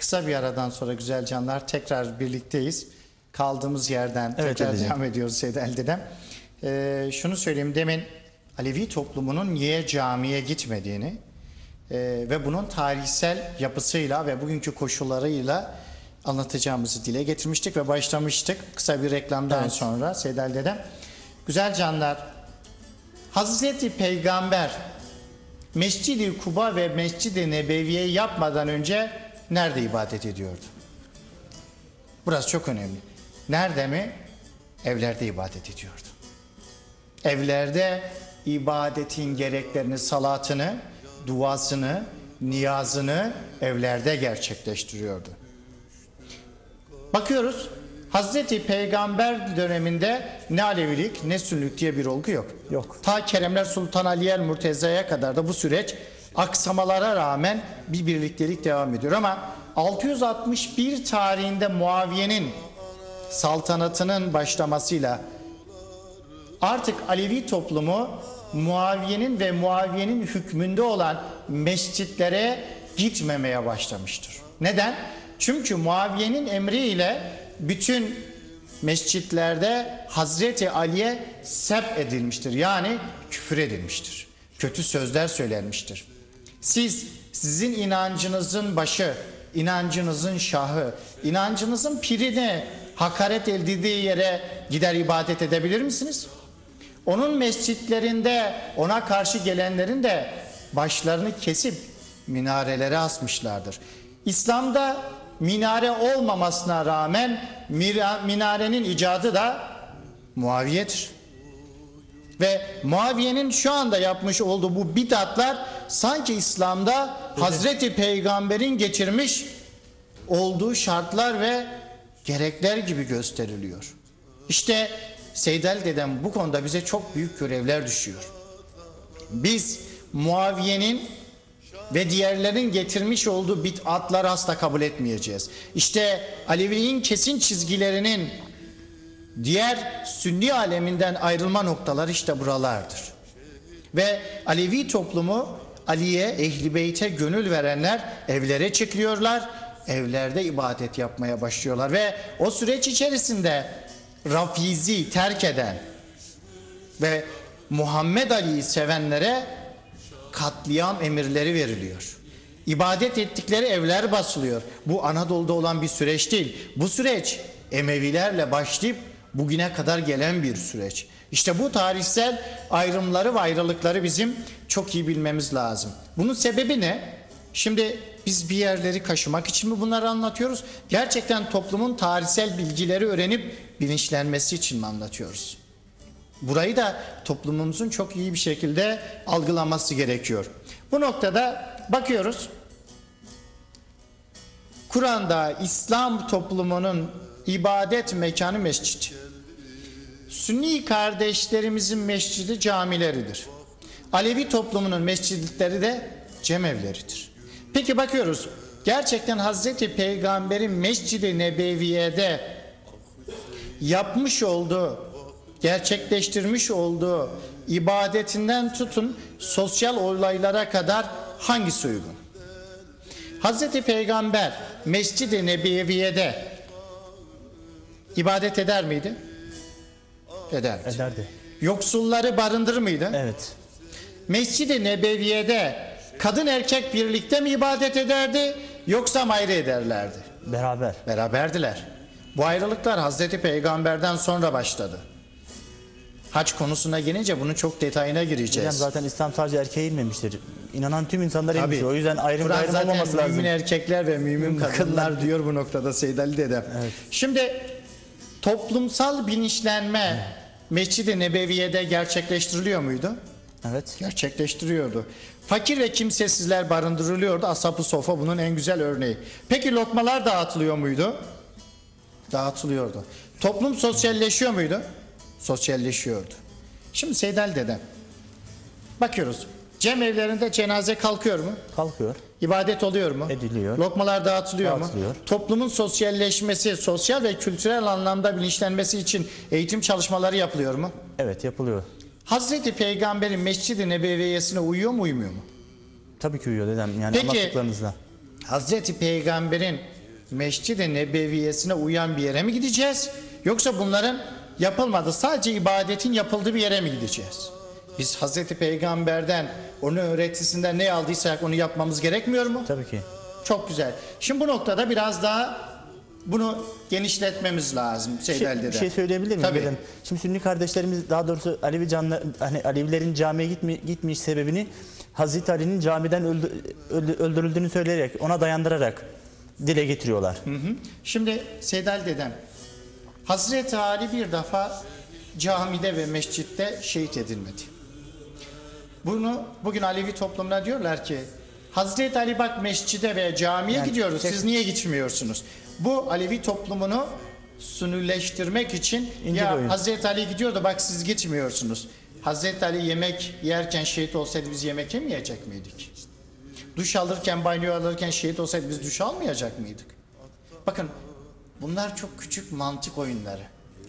Kısa bir aradan sonra güzel canlar tekrar birlikteyiz. Kaldığımız yerden Evet, tekrar dedeciğim. devam ediyoruz dedem. Ee, şunu söyleyeyim demin Alevi toplumunun niye camiye gitmediğini e, ve bunun tarihsel yapısıyla ve bugünkü koşullarıyla anlatacağımızı dile getirmiştik ve başlamıştık kısa bir reklamdan Evet. sonra Seyyid Ali dedem. Güzel canlar Hazreti Peygamber Mescid-i Kuba ve Mescid-i Nebeviye yapmadan önce nerede ibadet ediyordu? Burası çok önemli. Nerede mi? Evlerde ibadet ediyordu. Evlerde ibadetin gereklerini, salatını, duasını, niyazını evlerde gerçekleştiriyordu. Bakıyoruz Hazreti Peygamber döneminde ne Alevilik ne Sünnülük diye bir olgu yok. Yok. Ta Keremler Sultan Ali el Murteza'ya kadar da bu süreç aksamalara rağmen bir birliktelik devam ediyor. Ama 661 tarihinde Muaviye'nin saltanatının başlamasıyla artık Alevi toplumu Muaviye'nin ve Muaviye'nin hükmünde olan mescitlere gitmemeye başlamıştır. Neden? Çünkü Muaviye'nin emriyle bütün mescitlerde Hazreti Ali'ye sep edilmiştir. Yani küfür edilmiştir. Kötü sözler söylenmiştir. Siz sizin inancınızın başı, inancınızın şahı, inancınızın pirine hakaret edildiği yere gider ibadet edebilir misiniz? Onun mescitlerinde ona karşı gelenlerin de başlarını kesip minarelere asmışlardır. İslam'da minare olmamasına rağmen minarenin icadı da Muaviye'dir. Ve Muaviye'nin şu anda yapmış olduğu bu bidatlar sanki İslam'da Hazreti Peygamber'in getirmiş olduğu şartlar ve gerekler gibi gösteriliyor. İşte Seyyid Ali dedem bu konuda bize çok büyük görevler düşüyor. Biz Muaviye'nin ve diğerlerin getirmiş olduğu bid'atları asla kabul etmeyeceğiz. İşte Aleviliğin kesin çizgilerinin diğer sünni aleminden ayrılma noktaları işte buralardır. Ve Alevi toplumu Ali'ye, Ehli Beyt'e gönül verenler evlere çıkıyorlar. Evlerde ibadet yapmaya başlıyorlar ve o süreç içerisinde Rafizi terk eden ve Muhammed Ali'yi sevenlere katliam emirleri veriliyor. İbadet ettikleri evler basılıyor. Bu Anadolu'da olan bir süreç değil. Bu süreç Emevilerle başlayıp bugüne kadar gelen bir süreç. İşte bu tarihsel ayrımları ve ayrılıkları bizim çok iyi bilmemiz lazım. Bunun sebebi ne? Şimdi biz bir yerleri kaşımak için mi bunları anlatıyoruz? Gerçekten toplumun tarihsel bilgileri öğrenip bilinçlenmesi için mi anlatıyoruz? Burayı da toplumumuzun çok iyi bir şekilde algılaması gerekiyor. Bu noktada bakıyoruz. Kur'an'da İslam toplumunun ibadet mekanı mescit. Sünni kardeşlerimizin mescidi camileridir. Alevi toplumunun mescitleri de cemevleridir. Peki bakıyoruz. Gerçekten Hazreti Peygamber'in Mescid-i Nebeviye'de yapmış olduğu, gerçekleştirmiş olduğu ibadetinden tutun sosyal olaylara kadar hangisi uygun? Hazreti Peygamber Mescid-i Nebeviye'de ibadet eder miydi? Ederdi. Ederdi. Yoksulları barındırır mıydı? Evet. Mescid-i Nebeviye'de kadın erkek birlikte mi ibadet ederdi yoksa ayrı ederlerdi? Beraber. Beraberdiler. Bu ayrılıklar Hazreti Peygamber'den sonra başladı. Hac konusuna gelince bunun çok detayına Hocam gireceğiz. zaten İslam sadece erkeğe inmemiştir. İnanan tüm insanlara Tabii. inmiştir. O yüzden ayrım Kur'an zaten olmaması lazım. mümin erkekler ve mümin kadınlar diyor bu noktada Seyyid Ali dedem. Evet. Şimdi toplumsal bilinçlenme Mescid-i Nebeviye'de gerçekleştiriliyor muydu? Evet. gerçekleştiriyordu. Fakir ve kimsesizler barındırılıyordu. Ashab-ı Sofa bunun en güzel örneği. Peki lokmalar dağıtılıyor muydu? Dağıtılıyordu. Toplum sosyalleşiyor muydu? Sosyalleşiyordu. Şimdi Seydel dedem. Bakıyoruz. Cem evlerinde cenaze kalkıyor mu? Kalkıyor. İbadet oluyor mu? Ediliyor. Lokmalar dağıtılıyor, Dağıtılıyor. mu? Toplumun sosyalleşmesi, sosyal ve kültürel anlamda bilinçlenmesi için eğitim çalışmaları yapılıyor mu? Evet yapılıyor. Hazreti Peygamber'in Mescid-i Nebeviyesine uyuyor mu uymuyor mu? Tabii ki uyuyor dedem. Yani Peki- anlattıklarınızla. Hazreti Peygamber'in Mescid-i Nebeviyesine uyan bir yere mi gideceğiz? Yoksa bunların yapılmadığı sadece ibadetin yapıldığı bir yere mi gideceğiz? Biz Hazreti Peygamber'den onun öğretisinden ne aldıysak onu yapmamız gerekmiyor mu? Tabii ki. Çok güzel. Şimdi bu noktada biraz daha bunu genişletmemiz lazım Seyyid şey, bir şey söyleyebilir miyim? Tabii. Şimdi Sünni kardeşlerimiz daha doğrusu Alevi canlı hani Alevilerin camiye gitme, gitmiş sebebini Hazreti Ali'nin camiden öldü- öldü- öldürüldüğünü söyleyerek ona dayandırarak dile getiriyorlar. Hı hı. Şimdi Seyyid Ali dedem Hazreti Ali bir defa camide ve mescitte şehit edilmedi. Bunu bugün Alevi toplumuna diyorlar ki Hazreti Ali bak mescide veya camiye Yani gidiyoruz tek- siz niye gitmiyorsunuz? Bu Alevi toplumunu sünnileştirmek için İncil ya oyun. Hazreti Ali gidiyordu bak siz gitmiyorsunuz. Hazreti Ali yemek yerken şehit olsaydı biz yemek yemeyecek miydik? Duş alırken, banyo alırken şehit olsaydı biz duş almayacak mıydık? Bakın bunlar çok küçük mantık oyunları.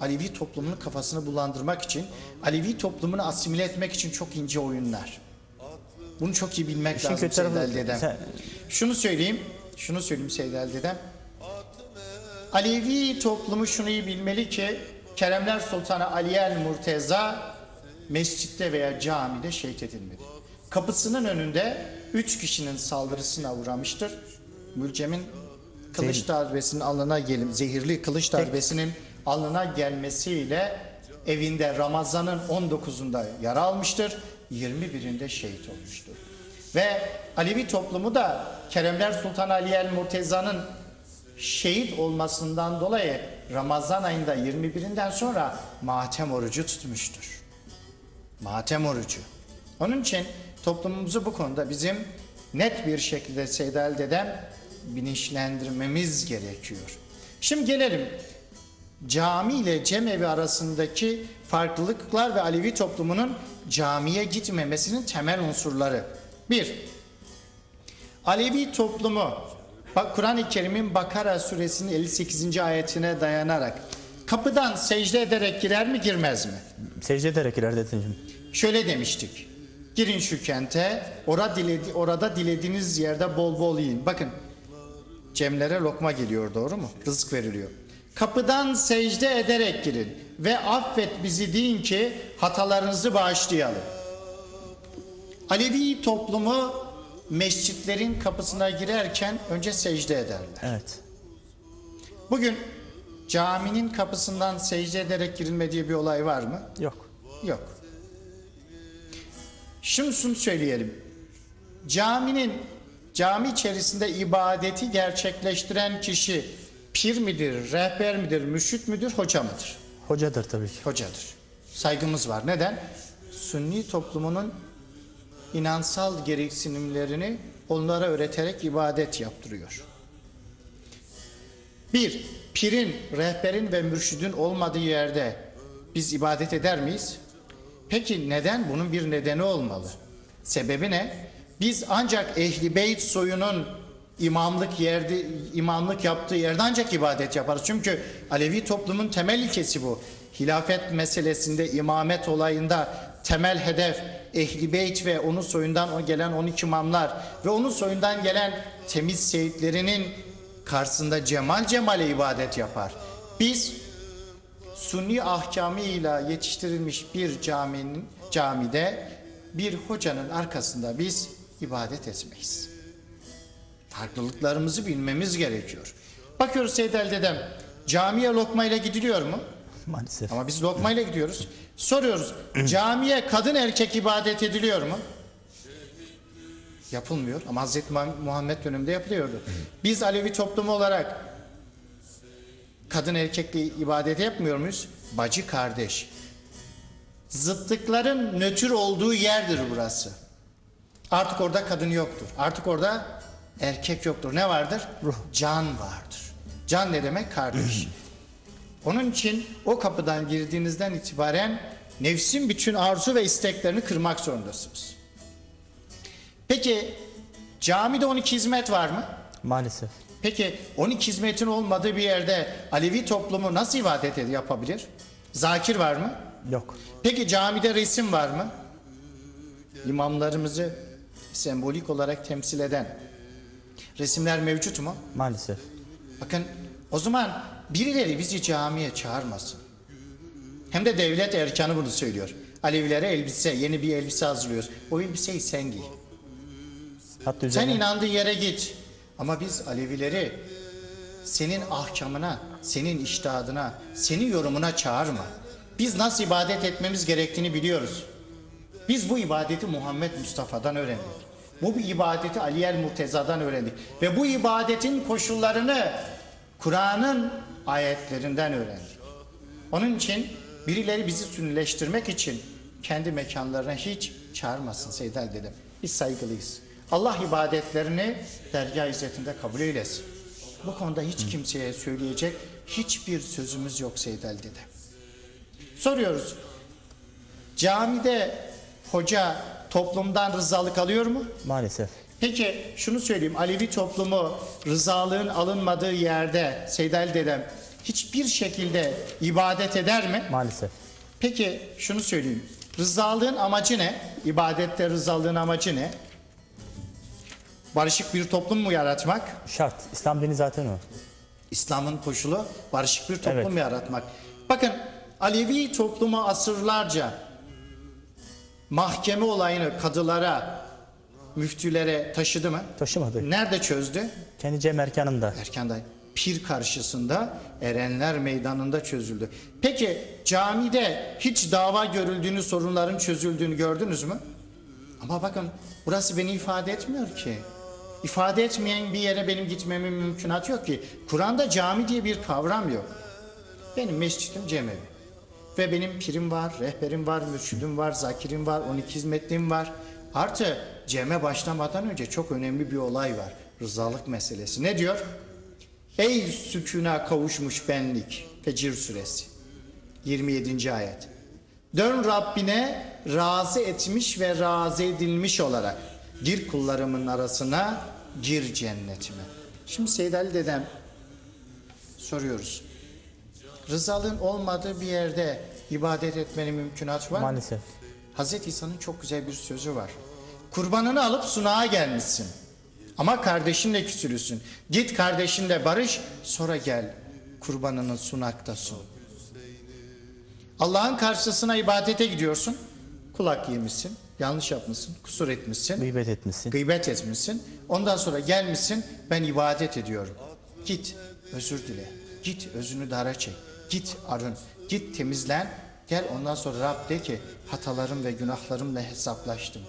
Alevi toplumunun kafasını bulandırmak için, Alevi toplumunu asimile etmek için çok ince oyunlar. Bunu çok iyi bilmek İşin lazım Ali dedem. sen- Şunu söyleyeyim, şunu söyleyeyim Seyyid Ali dedem. Alevi toplumu şunu iyi bilmeli ki Keremler Sultanı Ali el Murteza mescitte veya camide şehit edilmedi. Kapısının önünde üç kişinin saldırısına uğramıştır. Mülcem'in kılıç darbesinin alnına gelim, zehirli kılıç darbesinin alnına gelmesiyle evinde Ramazan'ın 19'unda yara almıştır. 21'inde şehit olmuştur. Ve Alevi toplumu da Keremler Sultan Ali el Murteza'nın şehit olmasından dolayı Ramazan ayında 21'inden sonra matem orucu tutmuştur. Matem orucu. Onun için toplumumuzu bu konuda bizim net bir şekilde Seyyid dedem bilinçlendirmemiz gerekiyor. Şimdi gelelim cami ile cemevi arasındaki farklılıklar ve Alevi toplumunun camiye gitmemesinin temel unsurları. Bir, Alevi toplumu Kur'an-ı Kerim'in Bakara suresinin 58. ayetine dayanarak kapıdan secde ederek girer mi girmez mi? Secde ederek ileride dedeciğim. Şöyle demiştik. Girin şu kente, orada, diledi, orada dilediğiniz yerde bol bol yiyin. Bakın cemlere lokma geliyor doğru mu? Rızık veriliyor. Kapıdan secde ederek girin ve affet bizi deyin ki hatalarınızı bağışlayalım. Alevi toplumu mescitlerin kapısına girerken önce secde ederler. Evet. Bugün caminin kapısından secde ederek girilme diye bir olay var mı? Yok. Yok. Şimdi şunu söyleyelim. Caminin cami içerisinde ibadeti gerçekleştiren kişi pir midir, rehber midir, müşrit müdür, hoca mıdır? Hocadır tabii ki. Hocadır. Saygımız var. Neden? Sünni toplumunun inansal gereksinimlerini onlara öğreterek ibadet yaptırıyor. Bir, pirin, rehberin ve mürşidin olmadığı yerde biz ibadet eder miyiz? Peki neden? Bunun bir nedeni olmalı. Sebebi ne? Biz ancak Ehli Beyt soyunun imamlık yerde imamlık yaptığı yerde ancak ibadet yaparız. Çünkü Alevi toplumun temel ilkesi bu. Hilafet meselesinde imamet olayında temel hedef Ehli Beyt ve onun soyundan gelen 12 imamlar ve onun soyundan gelen temiz seyitlerinin karşısında cemal cemale ibadet yapar. Biz Sunni ahkamıyla yetiştirilmiş bir caminin camide bir hocanın arkasında biz ibadet etmeyiz. Farklılıklarımızı bilmemiz gerekiyor. Bakıyoruz Seyyid Ali dedem camiye lokmayla gidiliyor mu? Maalesef. Ama biz lokmayla gidiyoruz. Soruyoruz camiye kadın erkek ibadet ediliyor mu? Yapılmıyor ama Hazreti Muhammed döneminde yapılıyordu. Biz Alevi toplumu olarak kadın erkekle ibadet yapmıyor muyuz? Bacı kardeş. Zıtlıkların nötr olduğu yerdir burası. Artık orada kadın yoktur. Artık orada erkek yoktur. Ne vardır? Can vardır. Can ne demek? Kardeş. Onun için o kapıdan girdiğinizden itibaren nefsin bütün arzu ve isteklerini kırmak zorundasınız. Peki camide 12 hizmet var mı? Maalesef. Peki 12 hizmetin olmadığı bir yerde Alevi toplumu nasıl ibadet yapabilir? Zakir var mı? Yok. Peki camide resim var mı? İmamlarımızı sembolik olarak temsil eden Resimler mevcut mu? Maalesef. Bakın o zaman birileri bizi camiye çağırmasın. Hem de devlet erkanı bunu söylüyor. Alevilere elbise, yeni bir elbise hazırlıyoruz. O elbiseyi sen giy. Hatta Sen üzerine inandığın yere git. Ama biz Alevileri senin ahkamına, senin iştihadına, senin yorumuna çağırma. Biz nasıl ibadet etmemiz gerektiğini biliyoruz. Biz bu ibadeti Muhammed Mustafa'dan öğrendik. Bu ibadeti Ali el Murteza'dan öğrendik. Ve bu ibadetin koşullarını Kur'an'ın ayetlerinden öğrendik. Onun için birileri bizi sünnileştirmek için kendi mekanlarına hiç çağırmasın Seydel dedim. Biz saygılıyız. Allah ibadetlerini dergah izzetinde kabul eylesin. Bu konuda hiç kimseye söyleyecek hiçbir sözümüz yok Seydel dede. Soruyoruz. Camide hoca toplumdan rızalık alıyor mu? maalesef. Peki şunu söyleyeyim. Alevi toplumu rızalığın alınmadığı yerde Seydel dedem hiçbir şekilde ibadet eder mi? Maalesef. Peki şunu söyleyeyim. Rızalığın amacı ne? İbadette rızalığın amacı ne? Barışık bir toplum mu yaratmak? Şart. İslam dini zaten o. İslam'ın koşulu barışık bir toplum Evet. yaratmak. Bakın Alevi toplumu asırlarca mahkeme olayını kadılara, müftülere taşıdı mı? Taşımadı. Nerede çözdü? Kendi cem erkanında. Erkanda pir karşısında Erenler Meydanı'nda çözüldü. Peki camide hiç dava görüldüğünü, sorunların çözüldüğünü gördünüz mü? Ama bakın burası beni ifade etmiyor ki. İfade etmeyen bir yere benim gitmemin mümkünatı yok ki. Kur'an'da cami diye bir kavram yok. Benim mescidim cemevi. Ve benim pirim var, rehberim var, mürşidim var, zakirim var, 12 hizmetlim var. Artı ceme başlamadan önce çok önemli bir olay var. Rızalık meselesi. Ne diyor? Ey sükuna kavuşmuş benlik. Fecir suresi. 27. ayet. Dön Rabbine razı etmiş ve razı edilmiş olarak gir kullarımın arasına gir cennetime. Şimdi Seyyid Ali dedem soruyoruz. Rızalığın olmadığı bir yerde ibadet etmenin mümkünatı var mı? Maalesef. Hazreti İsa'nın çok güzel bir sözü var. Kurbanını alıp sunağa gelmişsin. Ama kardeşinle küsülüsün. Git kardeşinle barış sonra gel. Kurbanını sunakta sun. Allah'ın karşısına ibadete gidiyorsun. Kulak yemişsin. Yanlış yapmışsın. Kusur etmişsin. Gıybet etmişsin. Gıybet etmişsin. Ondan sonra gelmişsin. Ben ibadet ediyorum. Git özür dile. Git özünü dara çek. Git arın. Git temizlen. Gel ondan sonra Rab de ki hatalarım ve günahlarımla hesaplaştım.